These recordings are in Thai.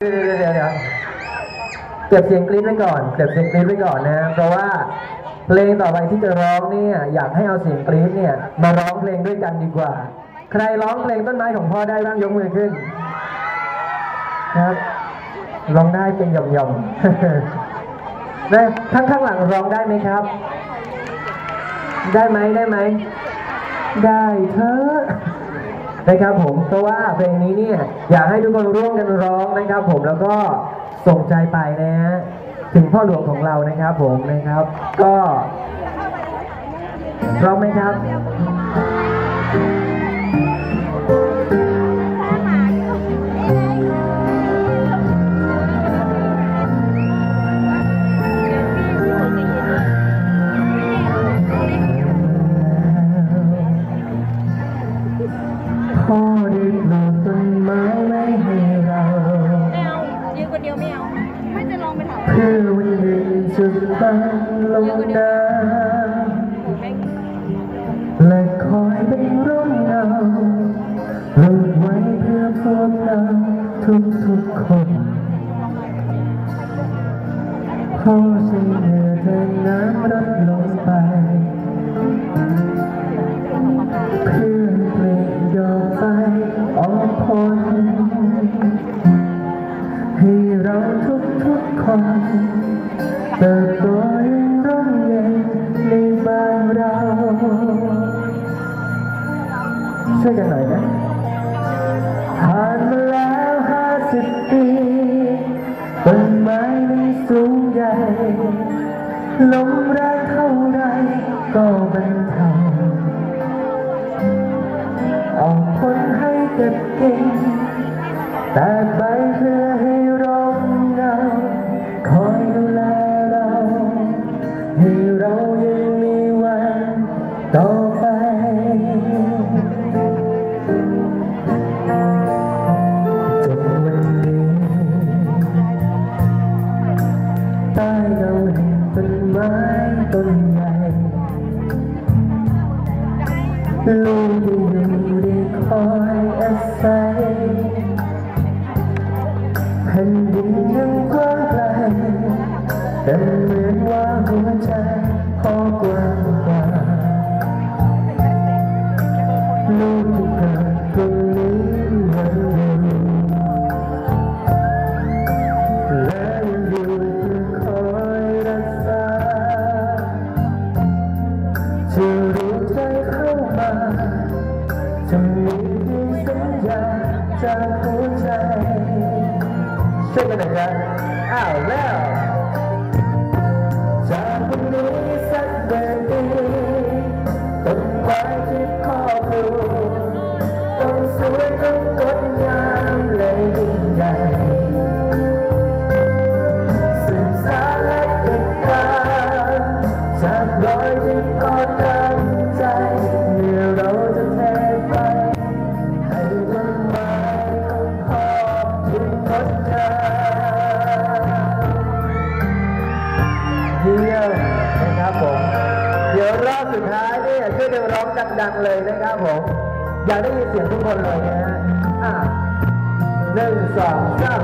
เดี๋ยวเดี๋ยวเดี๋ยวเก็บเสียงกรี๊ดไว้ก่อนเก็บเสียงกรี๊ดไว้ก่อนนะ เพราะว่าเพลงต่อไปที่จะร้องเนี่ยอยากให้เอาเสียงกรี๊ดเนี่ยมาร้องเพลงด้วยกันดีกว่า ใครร้องเพลงต้นไม้ของพ่อได้บ้างยกมือขึ้นครับร้องได้เป็นหย่อมๆนะข้างข้างหลังร้องได้ไหมครับ ได้ไหมได้ไหมได้เถอ นะครับผมเพราะว่าเพลงนี้เนี่ยอยากให้ทุกคนร่วมกันร้องนะครับ ผมแล้วก็ส่งใจไปนะฮะถึงพ่อหลวงของเรานะครับ ผมนะครับ ก็พร้อมไหมครับ เพื่อวันหนึ่งจะตั้งลงน้แม่งำและคอยเป็นร่มเงาปลูกไว้เพื่อพวกเราทุกทุกคนพอใช้เหงื่อแทนน้ำรดลงไปเพื่อเปล่งด ช่วยกันหน่อยนะผ่านมาแล้วห้าสิบปีต้นไม้นั้นสูงใหญ่ลมแรงเท่าไรก็บรรเทาออกผลให้เก็บเก่งแต่ใบเพื่อให้ร่มเงาคอยดูแลเรา ให้เรายังมีวันต่อ ลูกได้อยู่ได้คอยอ จากหัวใจช่วยกันหน่อยครับอ้าวแล้ว จากวันนี้ นี่ยช่วยกันร้องดังๆเลยนะครับผม อยากได้ยินเสียงทุกคนเลยนะฮะหนึ่งสองสาม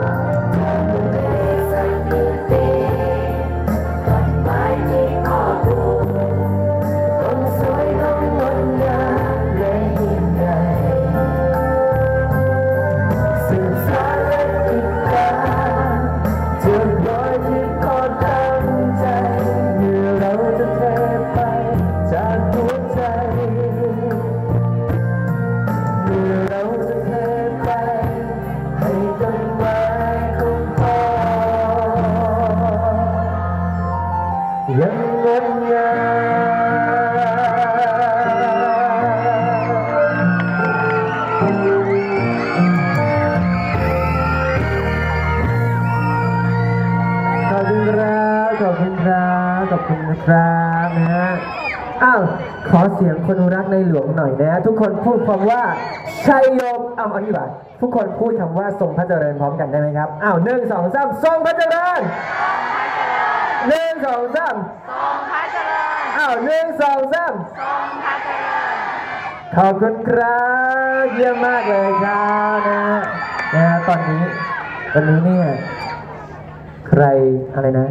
คุณนะครับนะฮะ อ้าว ขอเสียงคนรักในหลวงหน่อยนะ ทุกคนพูดคำว่าชัยโยมเอาเอาดีกว่าทุกคนพูดคำว่าทรงพระเจริญพร้อมกันได้ไหมครับ อ้าวหนึ่งสองสามทรงพระเจริญหนึ่งสองสามทรงพระเจริญ อ้าวหนึ่งสองสามทรงพระเจริญ ขอบคุณครับเยี่ยมมากเลยครับนะฮะนะฮะตอนนี้วันนี้เนี่ยใครอะไรนะ